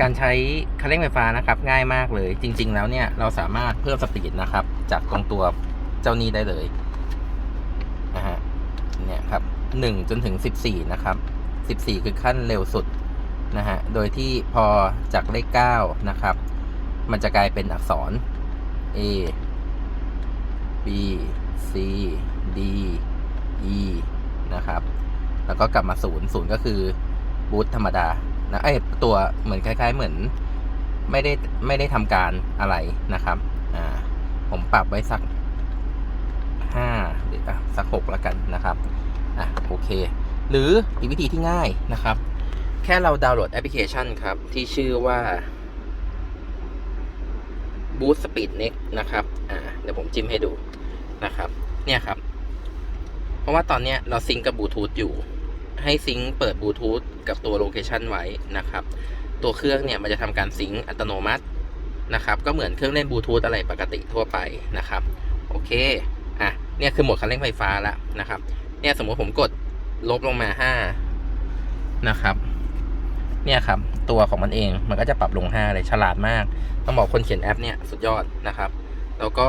การใช้คันเร่งไฟฟ้านะครับง่ายมากเลย จริง ๆ แล้วเนี่ยเราสามารถเพิ่มสปีดนะครับ จากตรงตัวเจ้านี้ได้เลยนะฮะเนี่ยครับหนึ่งจนถึงสิบสี่นะครับสิบสี่คือขั้นเร็วสุดนะฮะโดยที่พอจากเลขเก้านะครับ มันจะกลายเป็นอักษร A B C D E นะครับ แล้วก็กลับมาศูนย์ศูนย์ก็คือบูตธรรมดา นะไอตัวเหมือนคล้าย ๆ เหมือนไม่ได้ไม่ได้ทำการอะไรนะครับอ่าผมปรับไว้สักห้าหรืออะสักหกแล้วกันนะครับอะโอเค หรืออีกวิธีที่ง่ายนะครับ แค่เราดาวน์โหลดแอปพลิเคชันครับ ที่ชื่อว่า Boost Speed Next นะครับอ่าเดี๋ยวผมจิ้มให้ดูนะครับ เนี่ยครับ เพราะว่าตอนเนี้ยเราซิงกับบลูทูธอยู่ ให้ซิงก์เปิดบลูทูธกับตัวโลเคชันไว้นะครับ ตัวเครื่องเนี่ยมันจะทำการซิงก์อัตโนมัตินะครับ ก็เหมือนเครื่องเล่นบลูทูธอะไรปกติทั่วไปนะครับ โอเค อะ เนี่ยคือโหมดคันเร่งไฟฟ้าแล้วนะครับ เนี่ยสมมติผมกดลบลงมาห้านะครับ เนี่ยครับ ตัวของมันเองมันก็จะปรับลง 5 เลยฉลาดมาก ต้องบอกคนเขียนแอปเนี่ยสุดยอดนะครับ แล้วก็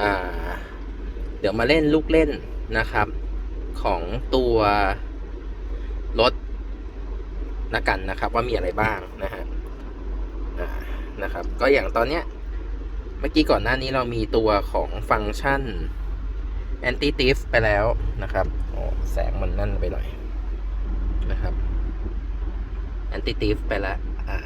อ่า เดี๋ยวมาเล่นลูกเล่นนะครับ ของตัวรถละกันนะครับ ว่ามีอะไรบ้างนะฮะนะครับ ก็อย่างตอนเนี้ยเมื่อกี้ก่อนหน้านี้เรามีตัวของฟังก์ชัน anti thief ไปแล้วนะครับโอ้แสงมันนั่นไปหน่อยนะครับ anti thief ไปแล้วอ่า